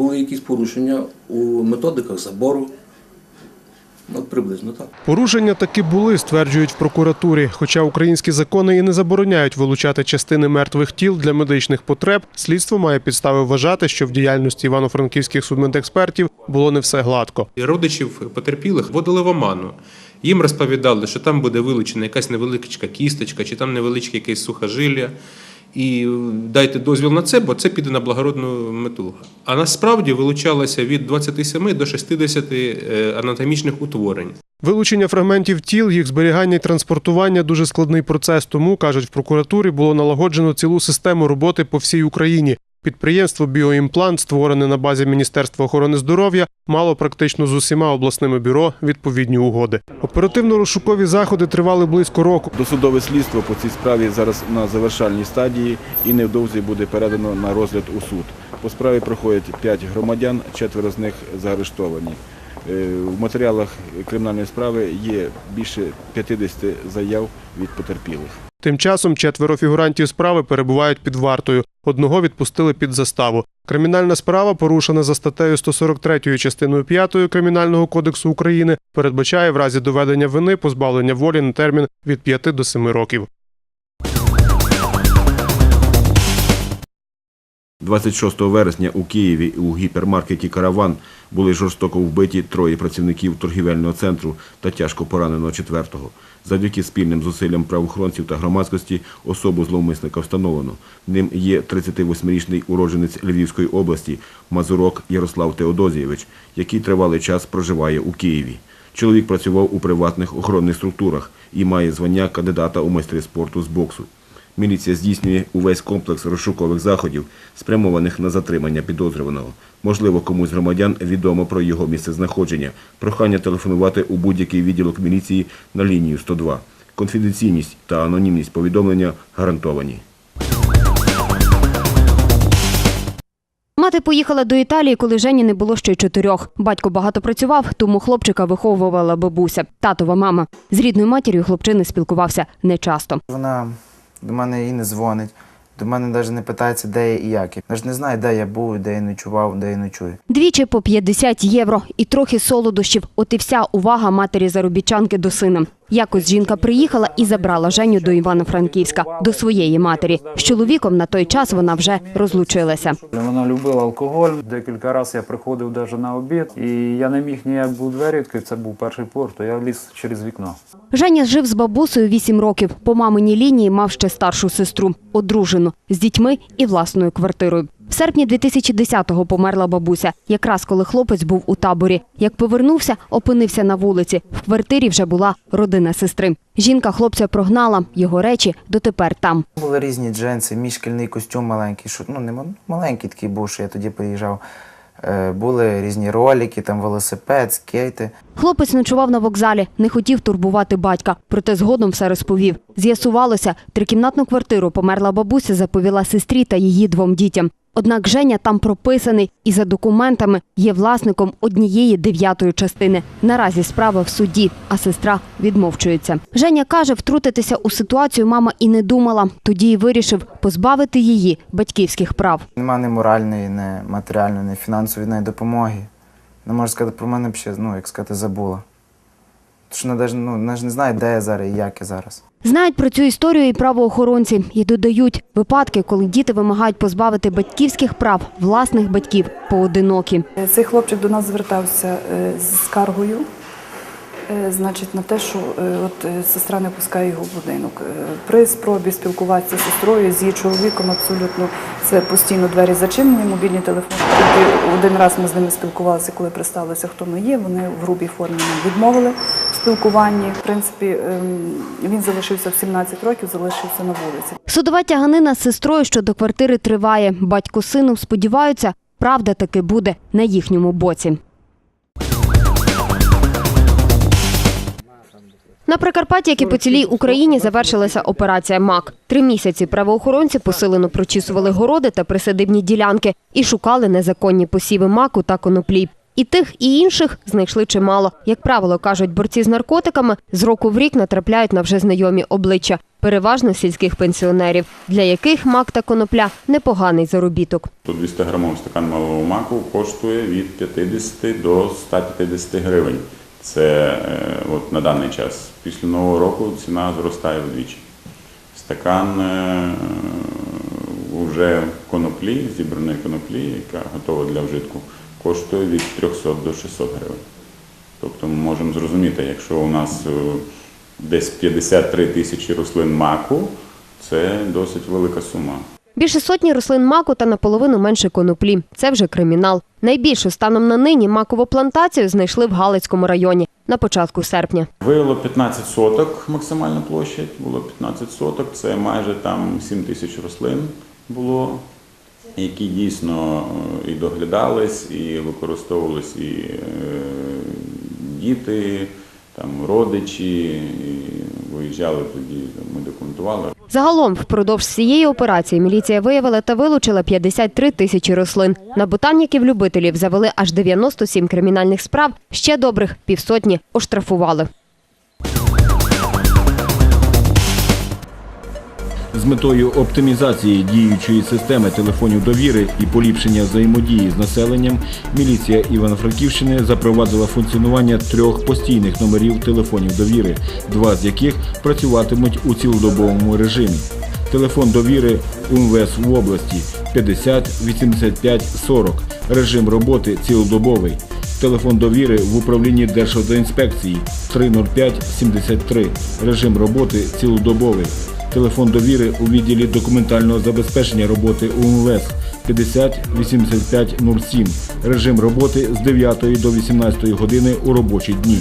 були якісь порушення у методиках забору. Ну, приблизно так. Порушення таки були, стверджують в прокуратурі. Хоча українські закони і не забороняють вилучати частини мертвих тіл для медичних потреб, слідство має підстави вважати, що в діяльності івано-франківських судмедекспертів було не все гладко. Родичів потерпілих вводили в оману. Їм розповідали, що там буде вилучена якась невеличка кісточка, чи там невеличке якесь сухожилля. І дайте дозвіл на це, бо це піде на благородну мету. А насправді вилучалося від 27 до 60 е, анатомічних утворень. Вилучення фрагментів тіл, їх зберігання і транспортування дуже складний процес. Тому кажуть, в прокуратурі було налагоджено цілу систему роботи по всій Україні. Підприємство Біоімплант, створене на базі Міністерства охорони здоров'я, мало практично з усіма обласними бюро відповідні угоди. Оперативно-розшукові заходи тривали близько року. Досудове слідство по цій справі зараз на завершальній стадії і невдовзі буде передано на розгляд у суд. По справі проходять 5 громадян, четверо з них заарештовані. Е, В матеріалах кримінальної справи є більше 50 заяв від потерпілих. Тим часом четверо фігурантів справи перебувають під вартою. Одного відпустили під заставу. Кримінальна справа, порушена за статтею 143 частиною 5 Кримінального кодексу України, передбачає в разі доведення вини позбавлення волі на термін від 5 до 7 років. 26 вересня у Києві у гіпермаркеті Караван були жорстоко вбиті троє працівників торгівельного центру та тяжко поранено четвертого. Завдяки спільним зусиллям правоохоронців та громадськості особу зловмисника встановлено. Ним є 38-річний уродженець Львівської області Мазурок Ярослав Теодозійович, який тривалий час проживає у Києві. Чоловік працював у приватних охоронних структурах і має звання кандидата у майстри спорту з боксу. Міліція здійснює увесь комплекс розшукових заходів, спрямованих на затримання підозрюваного. Можливо, комусь громадян відомо про його місцезнаходження. Прохання телефонувати у будь-який відділок міліції на лінію 102. Конфіденційність та анонімність повідомлення гарантовані. Мати поїхала до Італії, коли Жені не було ще й чотирьох. Батько багато працював, тому хлопчика виховувала бабуся, татова мама. З рідною матір'ю хлопчини спілкувався нечасто. Вона до мене і не дзвонить, до мене навіть не питається, де я і як я. Навіть не знаю, де я був, де я ночував, де я ночую. Двічі по 50 євро і трохи солодощів. От і вся увага матері заробітчанки до сина. Якось жінка приїхала і забрала Женю до Івано-Франківська, до своєї матері. З чоловіком на той час вона вже розлучилася. Вона любила алкоголь. Декілька разів я приходив навіть на обід, і я не міг ніяк був двері відкрити. Це був перший порт, то я ліз через вікно. Женя жив з бабусею 8 років. По маминій лінії мав ще старшу сестру, одружену, з дітьми і власною квартирою. Серпні 2010-го померла бабуся, якраз коли хлопець був у таборі. Як повернувся, опинився на вулиці. В квартирі вже була родина сестри. Жінка хлопця прогнала, його речі дотепер там. Були різні джинси, мій шкільний костюм маленький, що ну не маленький такий був, що я тоді приїжджав. Е, були різні ролики, там велосипед, скейти. Хлопець ночував на вокзалі, не хотів турбувати батька, проте згодом все розповів. З'ясувалося, трикімнатну квартиру померла бабуся, заповіла сестрі та її двом дітям. Однак Женя там прописаний і за документами є власником однієї дев'ятої частини. Наразі справа в суді, а сестра відмовчується. Женя каже, втрутитися у ситуацію мама і не думала. Тоді й вирішив позбавити її батьківських прав. Нема ні моральної, ні матеріальної, ні фінансової ні допомоги. Не можу сказати, про мене ну, як сказати, забула. Що вона навіть, ну, вона ж не знає, де я зараз і як я зараз. Знають про цю історію і правоохоронці і додають випадки, коли діти вимагають позбавити батьківських прав власних батьків поодинокі. Цей хлопчик до нас звертався е, з скаргою, е, значить, на те, що е, от сестра не пускає його в будинок. При спробі спілкуватися з сестрою, з її чоловіком абсолютно це постійно двері зачинені, мобільні телефони. Один раз ми з ними спілкувалися, коли представилися, хто ми є. Вони в грубій формі нам відмовили спілкуванні. В принципі, ем, він залишився в 17 років, залишився на вулиці. Судова тяганина з сестрою щодо квартири триває. Батько з сином сподіваються, правда таки буде на їхньому боці. На Прикарпатті, як і по цілій Україні, завершилася операція МАК. Три місяці правоохоронці посилено прочісували городи та присадибні ділянки і шукали незаконні посіви маку та коноплі. І тих, і інших знайшли чимало. Як правило, кажуть борці з наркотиками, з року в рік натрапляють на вже знайомі обличчя, переважно сільських пенсіонерів, для яких мак та конопля непоганий заробіток. Тут 200 грамов стакан малого маку коштує від 50 до 150 гривень. Це е, от на даний час. Після нового року ціна зростає вдвічі. Стакан е, вже коноплі, зібраної коноплі, яка готова для вжитку, коштує від 300 до 600 гривень. Тобто ми можемо зрозуміти, якщо у нас е, десь 53 тисячі рослин маку, це досить велика сума. Більше сотні рослин маку та наполовину менше коноплі. Це вже кримінал. Найбільшу станом на нині макову плантацію знайшли в Галицькому районі на початку серпня. Виявило 15 соток максимальна площа, було 15 соток, це майже там 7 тисяч рослин було, які дійсно е, і доглядались, і використовувались і е, діти, там, родичі, і виїжджали тоді, ми документували. Загалом впродовж всієї операції міліція виявила та вилучила 53 тисячі рослин. На ботаніків-любителів завели аж 97 кримінальних справ, ще добрих півсотні оштрафували. З метою оптимізації діючої системи телефонів довіри і поліпшення взаємодії з населенням, міліція Івано-Франківщини запровадила функціонування трьох постійних номерів телефонів довіри, два з яких працюватимуть у цілодобовому режимі. Телефон довіри УМВС в області 50 85 40. Режим роботи цілодобовий. Телефон довіри в управлінні Державтоінспекції 305 73. Режим роботи цілодобовий. Телефон довіри у відділі документального забезпечення роботи УМВС 50 85 07. Режим роботи з 9 до 18 години у робочі дні.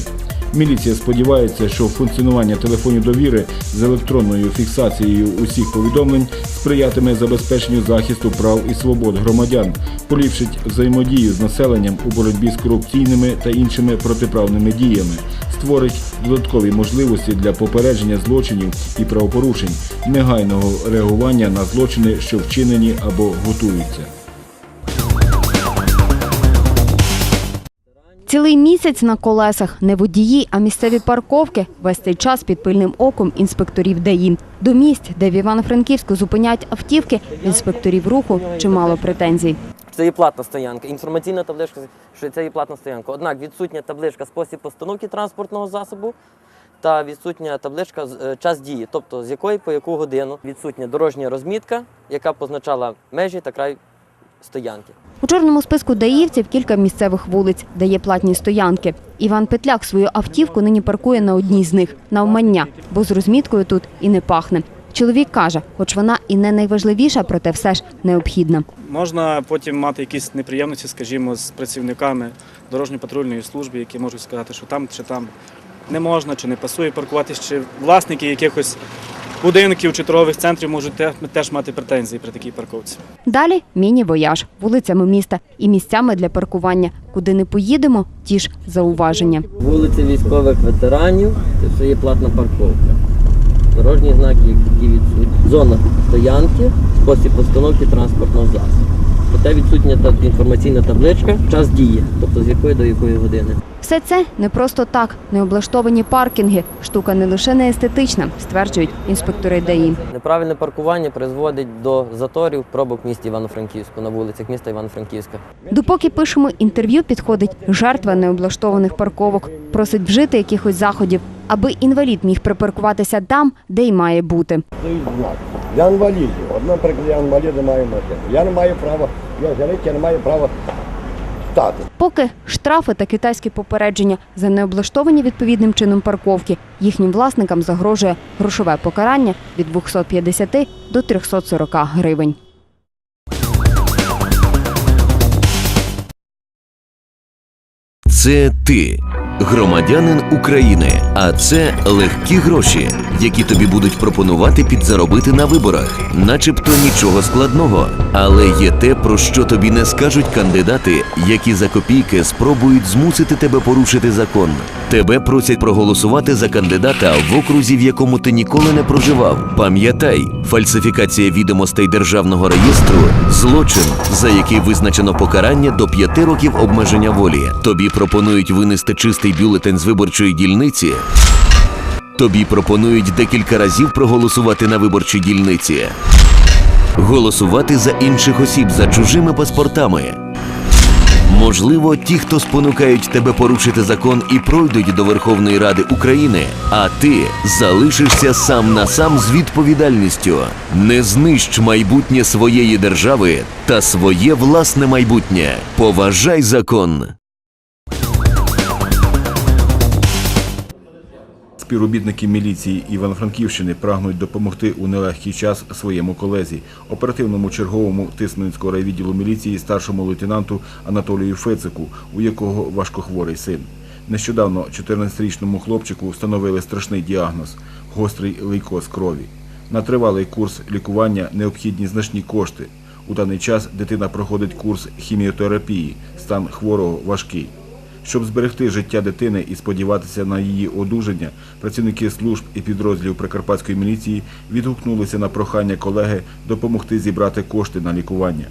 Міліція сподівається, що функціонування телефонів довіри з електронною фіксацією усіх повідомлень сприятиме забезпеченню захисту прав і свобод громадян, поліпшить взаємодію з населенням у боротьбі з корупційними та іншими протиправними діями, створить додаткові можливості для попередження злочинів і правопорушень, негайного реагування на злочини, що вчинені або готуються. Цілий місяць на колесах не водії, а місцеві парковки весь цей час під пильним оком інспекторів ДАІ. До місць, де в Івано-Франківську зупиняють автівки, інспекторів руху чимало претензій. Це є платна стоянка. Інформаційна табличка, що це є платна стоянка. Однак відсутня табличка спосіб постановки транспортного засобу та відсутня табличка е, час дії, тобто з якої по яку годину відсутня дорожня розмітка, яка позначала межі та край стоянки. У чорному списку даївців кілька місцевих вулиць, де є платні стоянки. Іван Петляк свою автівку нині паркує на одній з них – навмання, бо з розміткою тут і не пахне. Чоловік каже, хоч вона і не найважливіша, проте все ж необхідна. Можна потім мати якісь неприємності, скажімо, з працівниками дорожньо-патрульної служби, які можуть сказати, що там чи там не можна, чи не пасує паркуватись, чи власники якихось будинків чи торгових центрів можуть теж мати претензії при такій парковці. Далі міні-вояж вулицями міста і місцями для паркування. Куди не поїдемо, ті ж зауваження. Вулиці військових ветеранів це є платна парковка. Дорожні знаки, які відсутні. Зона стоянки, спосіб постановки транспортного засобу. Проте відсутня інформаційна табличка, час дії, тобто з якої до якої години. Все це не просто так. Необлаштовані паркінги. Штука не лише не естетична, стверджують інспектори ДАІ. Неправильне паркування призводить до заторів пробок в місті Івано-Франківську на вулицях міста Івано-Франківська. Допоки пишемо інтерв'ю, підходить жертва необлаштованих парковок. Просить вжити якихось заходів, аби інвалід міг припаркуватися там, де й має бути. дають знак. Я інвалід. От, наприклад, я інвалід маю машину. Я не маю права, я жарить, я не маю права стати. Поки штрафи та китайські попередження за необлаштовані відповідним чином парковки. Їхнім власникам загрожує грошове покарання від 250 до 340 гривень. Це ти. громадянин України. А це легкі гроші, які тобі будуть пропонувати підзаробити на виборах. Начебто нічого складного. Але є те, про що тобі не скажуть кандидати, які за копійки спробують змусити тебе порушити закон. Тебе просять проголосувати за кандидата в окрузі, в якому ти ніколи не проживав. Пам'ятай, фальсифікація відомостей державного реєстру злочин, за який визначено покарання до п'яти років обмеження волі. Тобі пропонують винести чистий бюлетень з виборчої дільниці. Тобі пропонують декілька разів проголосувати на виборчій дільниці. Голосувати за інших осіб за чужими паспортами. Можливо, ті, хто спонукають тебе порушити закон і пройдуть до Верховної Ради України, а ти залишишся сам на сам з відповідальністю. Не знищ майбутнє своєї держави та своє власне майбутнє. Поважай закон. Співробітники міліції Івано-Франківщини прагнуть допомогти у нелегкий час своєму колезі, оперативному черговому Тисменського райвідділу міліції старшому лейтенанту Анатолію Фецику, у якого важкохворий син. Нещодавно 14-річному хлопчику встановили страшний діагноз гострий лейкоз крові. На тривалий курс лікування необхідні значні кошти. У даний час дитина проходить курс хіміотерапії, стан хворого важкий. Щоб зберегти життя дитини і сподіватися на її одужання, працівники служб і підрозділів Прикарпатської міліції відгукнулися на прохання колеги допомогти зібрати кошти на лікування.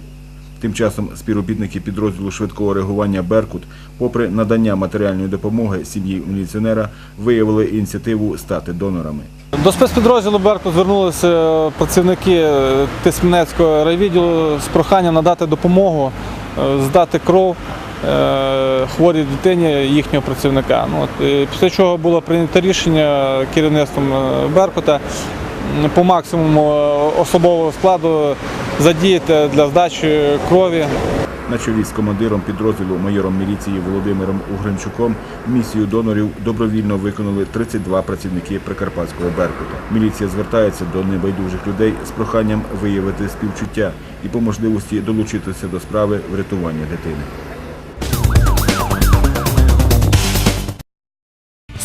Тим часом співробітники підрозділу швидкого реагування Беркут, попри надання матеріальної допомоги сім'ї міліціонера, виявили ініціативу стати донорами. До спецпідрозділу Беркут звернулися працівники Тисменецького райвідділу з проханням надати допомогу, е, здати кров хворій дитині їхнього працівника. Ну, от, е, після чого було прийнято рішення керівництвом е, Беркута по максимуму е, особового складу задіяти для здачі крові. На чолі з командиром підрозділу майором міліції Володимиром Угринчуком місію донорів добровільно виконали 32 працівники Прикарпатського Беркута. Міліція звертається до небайдужих людей з проханням виявити співчуття і по можливості долучитися до справи врятування дитини.